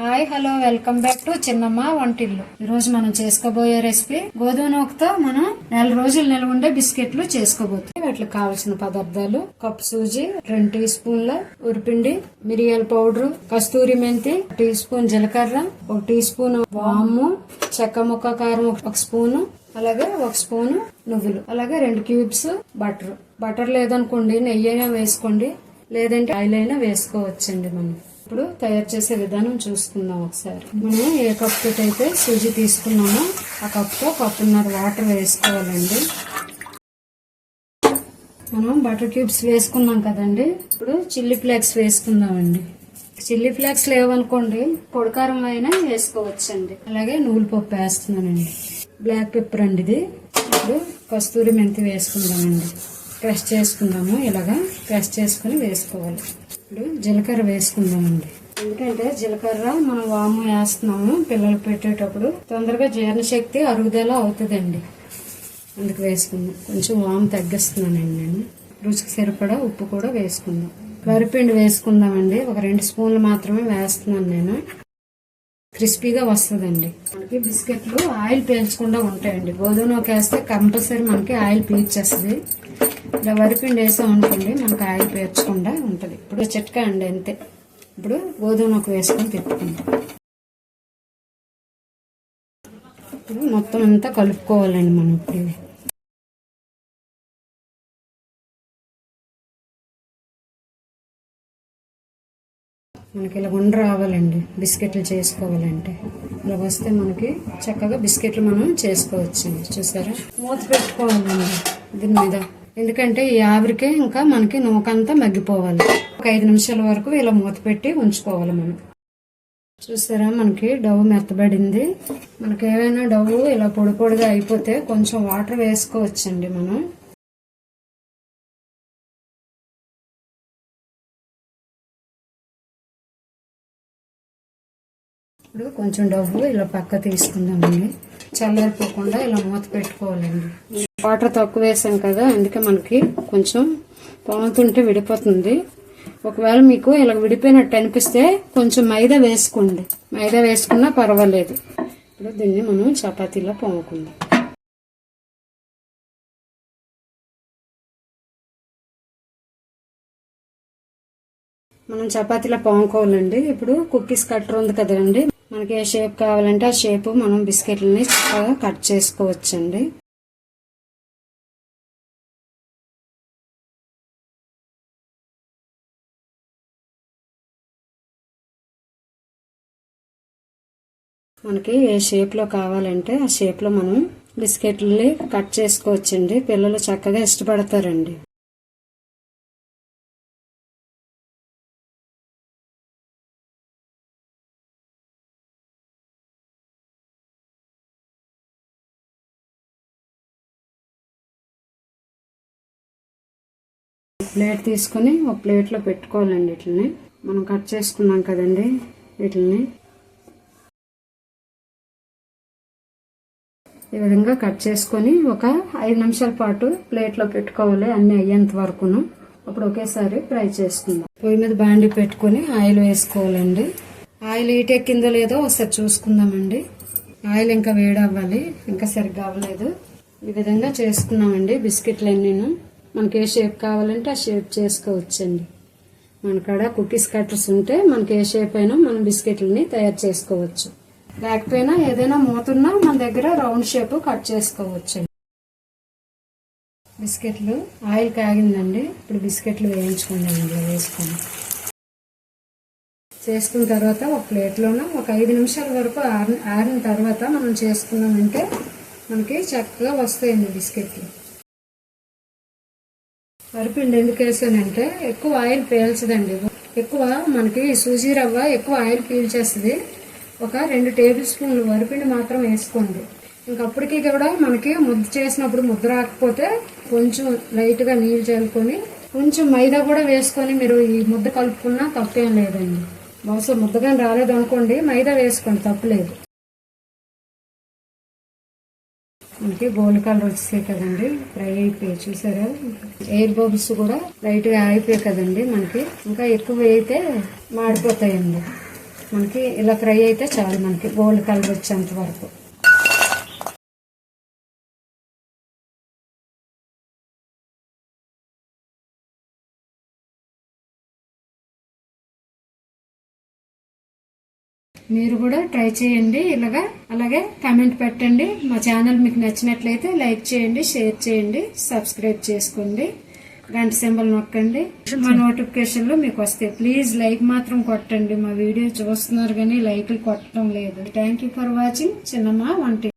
Hi hello welcome back to Chinnamma Vantillu. ఈ రోజు మనం చేసుకోబోయే రెసిపీ గోధుమ నూకతో మనం నెల రోజులు నిల్వ ఉండే బిస్కెట్లు చేసుకోబోతున్నాం. వాటికి కావాల్సిన పదార్థాలు కప్ సూజీ రెండు టీ స్పూన్ల ఉరిపిండి మిరియాల పౌడర్ కస్తూరి మెంతి టీ స్పూన్ జీలకర్ర ఒక టీ స్పూన్ వాము చెక్క ముక్క కారం ఒక స్పూను అలాగే ఒక స్పూను నువ్వులు అలాగే రెండు క్యూబ్స్ బటర్. బటర్ లేదనుకోండి నెయ్యి అయినా వేసుకోండి లేదంటే ఆయిల్ అయినా వేసుకోవచ్చండి మనం. ఇప్పుడు తయారు చేసే విధానం చూసుకుందాం ఒకసారి. మనం ఏ కప్ అయితే సూజీ తీసుకున్నామో ఆ కప్తో కప్పున్నర వాటర్ వేసుకోవాలండి. మనం బటర్ క్యూబ్స్ వేసుకున్నాం కదండి. ఇప్పుడు చిల్లీ ఫ్లేక్స్ వేసుకుందామండి. చిల్లీ ఫ్లేక్స్ లేవనుకోండి పొడికారం అయినా వేసుకోవచ్చండి. అలాగే నూలుపప్పు పప్పు వేస్తున్నానండి. బ్లాక్ పెప్పర్ అండి ఇది. ఇప్పుడు కస్తూరి మెంతి వేసుకుందామండి. క్రష్ చేసుకుందాము. ఇలాగా క్రష్ చేసుకుని వేసుకోవాలి. ఇప్పుడు జీలకర్ర వేసుకుందామండి. ఎందుకంటే జీలకర్ర మనం వాము వేస్తున్నాము పిల్లలు పెట్టేటప్పుడు తొందరగా జీర్ణశక్తి అరుగుదల అవుతుందండి. అందుకు వేసుకుందాం. కొంచెం వాము తగ్గిస్తున్నానండి నేను. రుచికి సరిపడా ఉప్పు కూడా వేసుకుందాం. వరిపిండి వేసుకుందామండి. ఒక రెండు స్పూన్లు మాత్రమే వేస్తున్నాను నేను. క్రిస్పీగా వస్తుందండి. మనకి బిస్కెట్లు ఆయిల్ పీల్చకుండా ఉంటాయండి. గోధుమ వేస్తే కంపల్సరీ మనకి ఆయిల్ పీల్చేస్తుంది. ఇలా వరిపిండి వేసాం అనుకోండి మనకి ఆయిల్ పేర్చకుండా ఉంటుంది. ఇప్పుడు చిట్కా అండి అంతే. ఇప్పుడు గోధుమ నొక్క వేసుకొని తిప్పుకుందాం ఇప్పుడు మొత్తం అంతా కలుపుకోవాలండి మనం ఇప్పుడు ఇవి. మనకి ఇలా ఉండ రావాలండి బిస్కెట్లు చేసుకోవాలంటే. ఇలా వస్తే మనకి చక్కగా బిస్కెట్లు మనం చేసుకోవచ్చండి. చూసారా? మూత పెట్టుకోవాలండి దీని మీద. ఎందుకంటే ఈ ఆవిరికే ఇంకా మనకి నూకంతా మగ్గిపోవాలి. ఒక ఐదు నిమిషాల వరకు ఇలా మూత పెట్టి ఉంచుకోవాలి మనం. చూసారా మనకి డవ్ మెత్తబడింది. మనకి ఏమైనా డవ్ ఇలా పొడి పొడిగా అయిపోతే కొంచెం వాటర్ వేసుకోవచ్చండి మనం. ఇప్పుడు కొంచెం డవ్వు ఇలా పక్క తీసుకుందామండి. చల్లారిపోకుండా ఇలా మూత పెట్టుకోవాలండి. వాటర్ తక్కువ వేసాం కదా అందుకే మనకి కొంచెం పొంగుతుంటే విడిపోతుంది. ఒకవేళ మీకు ఇలా విడిపోయినట్టు అనిపిస్తే కొంచెం మైదా వేసుకోండి. మైదా వేసుకున్నా పర్వాలేదు. ఇప్పుడు దీన్ని మనం చపాతీలో పొంగుకుందాం మనం చపాతీలో పొంగుకోవాలండి ఇప్పుడు కుక్కీస్ కట్టర్ ఉంది కదండి. మనకి ఏ షేప్ కావాలంటే ఆ షేప్ మనం బిస్కెట్లని చక్కగా కట్ చేసుకోవచ్చండి. మనకి ఏ షేప్లో కావాలంటే ఆ షేప్లో మనం బిస్కెట్లని కట్ చేసుకోవచ్చండి. పిల్లలు చక్కగా ఇష్టపడతారండి. ప్లేట్ తీసుకుని ఒక ప్లేట్లో పెట్టుకోవాలండి వీటిని మనం కట్ చేసుకున్నాం కదండి వీటిని ఈ విధంగా కట్ చేసుకొని ఒక ఐదు నిమిషాల పాటు ప్లేట్లో పెట్టుకోవాలి అన్ని అయ్యేంత వరకును. అప్పుడు ఒకేసారి ఫ్రై చేసుకుందాం. పొయ్యి మీద బాండి పెట్టుకొని ఆయిల్ వేసుకోవాలండి. ఆయిల్ హీట్ ఎక్కిందో లేదో ఒకసారి చూసుకుందామండి. ఆయిల్ ఇంకా వేడవ్వాలి ఇంకా సరిగ్గా అవ్వలేదు. ఈ విధంగా చేసుకున్నామండి బిస్కెట్లు అన్నీను మనకి ఏ షేప్ కావాలంటే ఆ షేప్ చేసుకోవచ్చండి. మన కాడ కుకీస్ కట్టర్స్ ఉంటే మనకి ఏ షేప్ అయినా మనం బిస్కెట్లని తయారు చేసుకోవచ్చు. లేకపోయినా ఏదైనా మూతున్నా మన దగ్గర రౌండ్ షేప్ కట్ చేసుకోవచ్చు బిస్కెట్లు ఆయిల్ కాగిందండి. ఇప్పుడు బిస్కెట్లు వేయించుకుందాం ఇందులో వేసుకొని. చేసుకున్న తర్వాత ఒక ప్లేట్లోన ఒక ఐదు నిమిషాల వరకు ఆరి ఆరిన తర్వాత మనం చేసుకున్నామంటే మనకి చక్కగా వస్తాయండి బిస్కెట్లు. వరిపిండి ఎందుకు వేసానంటే ఎక్కువ ఆయిల్ పీల్చదండి. ఎక్కువ మనకి సూజీ రవ్వ ఎక్కువ ఆయిల్ పీల్చేస్తుంది. ఒక రెండు టేబుల్ స్పూన్లు వరిపిండి మాత్రం వేసుకోండి. ఇంకప్పటికీ కూడా మనకి ముద్ద చేసినప్పుడు ముద్ద రాకపోతే కొంచెం లైట్గా నీళ్ళు చల్లుకొని కొంచెం మైదా కూడా వేసుకొని మీరు ఈ ముద్ద కలుపుకున్నా తప్పేం లేదండి. బహుశా ముద్దగా రాలేదు అనుకోండి మైదా వేసుకోండి తప్పులేదు. మనకి గోల్డ్ కలర్ వచ్చేసాయి కదండి ఫ్రై అయిపోయి చూసారా? ఎయిర్ బబుల్స్ కూడా లైట్గా ఆగిపోయాయి అయిపోయాయి కదండి మనకి ఇంకా ఎక్కువ అయితే మాడిపోతాయండి. మనకి ఇలా ఫ్రై అయితే చాలు మనకి గోల్డ్ కలర్ వచ్చేంత వరకు. మీరు కూడా ట్రై చేయండి ఇలాగా. అలాగే కమెంట్ పెట్టండి. మా ఛానల్ మీకు నచ్చినట్లయితే లైక్ చేయండి షేర్ చేయండి సబ్స్క్రైబ్ చేసుకోండి. గంట సింబల్ నొక్కండి. మా నోటిఫికేషన్లు మీకు వస్తాయి. ప్లీజ్ లైక్ మాత్రం కొట్టండి. మా వీడియో చూస్తున్నారు కానీ లైక్లు కొట్టడం లేదు. Thank you for watching Chinnamma వంటి